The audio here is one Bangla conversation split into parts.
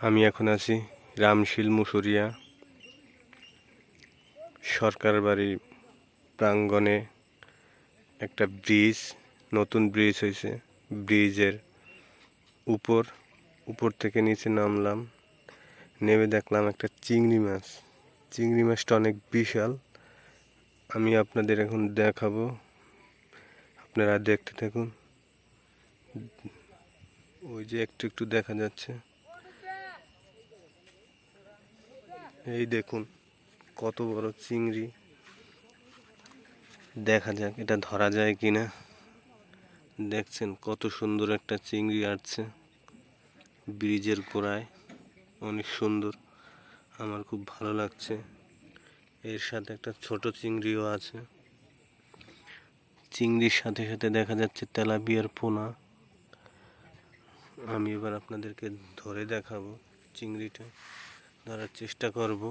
আমি এখন আছি রামশীল, মুসুরিয়া। সরকার বাড়ির প্রাঙ্গণে একটা ব্রিজ, নতুন ব্রিজ হয়েছে। ব্রিজের উপর উপর থেকে নিচে নামলাম। নেমে দেখলাম একটা চিংড়ি মাছ। চিংড়ি মাছটা অনেক বিশাল। আমি আপনাদের এখন দেখাবো। আপনারা দেখতে থাকুন। ওই যে একটু একটু দেখা যাচ্ছে। এই দেখুন, কত বড় চিংড়ি। দেখা যাক এটা ধরা যায় কিনা। দেখছেন কত সুন্দর একটা চিংড়ি আসছে। ব্রিজের গোড়ায়, অনেক সুন্দর। আমার খুব ভালো লাগছে। এর সাথে একটা ছোট চিংড়িও আছে। চিংড়ির সাথে সাথে দেখা যাচ্ছে তেলাপিয়ার পোনা। আমি এবার আপনাদেরকে ধরে দেখাবো চিংড়িটা। ধরার চেষ্টা করব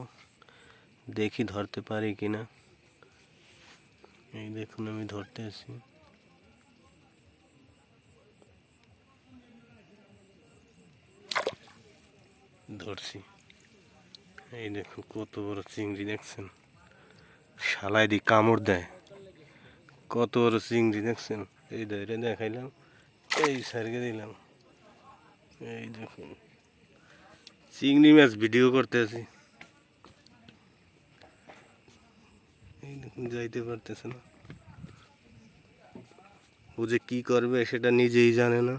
দেখি ধরতে পারি কিনা। এই দেখুন, আমি ধরতে আছি ধরছি। এই দেখুন, কত বড় চিংড়ি, দেখছেন? শালায় দি কামড় দেয়। কত বড় চিংড়ি, দেখছেন? এই ধরে দেখাইলাম, এই সারকে দিলাম। এই দেখুন। চিংড়ি মাছ ভিডিও করতে আছি যাইতে পারতেছে না। ও যে কি করবে সেটা নিজেই জানে না।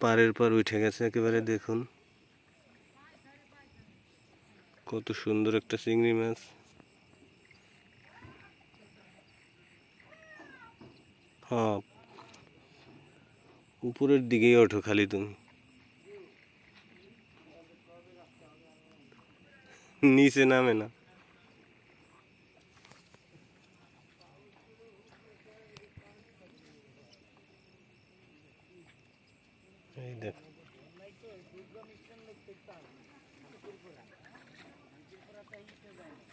পাড়ের পর উঠে গেছে একেবারে, দেখুন। কত সুন্দর একটা চিংড়ি মাছ। হ্যাঁ উপরের দিকেই ওঠো খালি তুমি। নিচে নামে না এই দেখো বাবা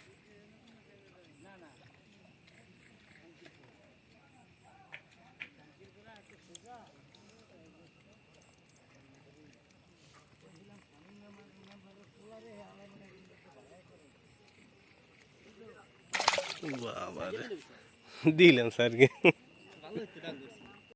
দিলাম স্যারকে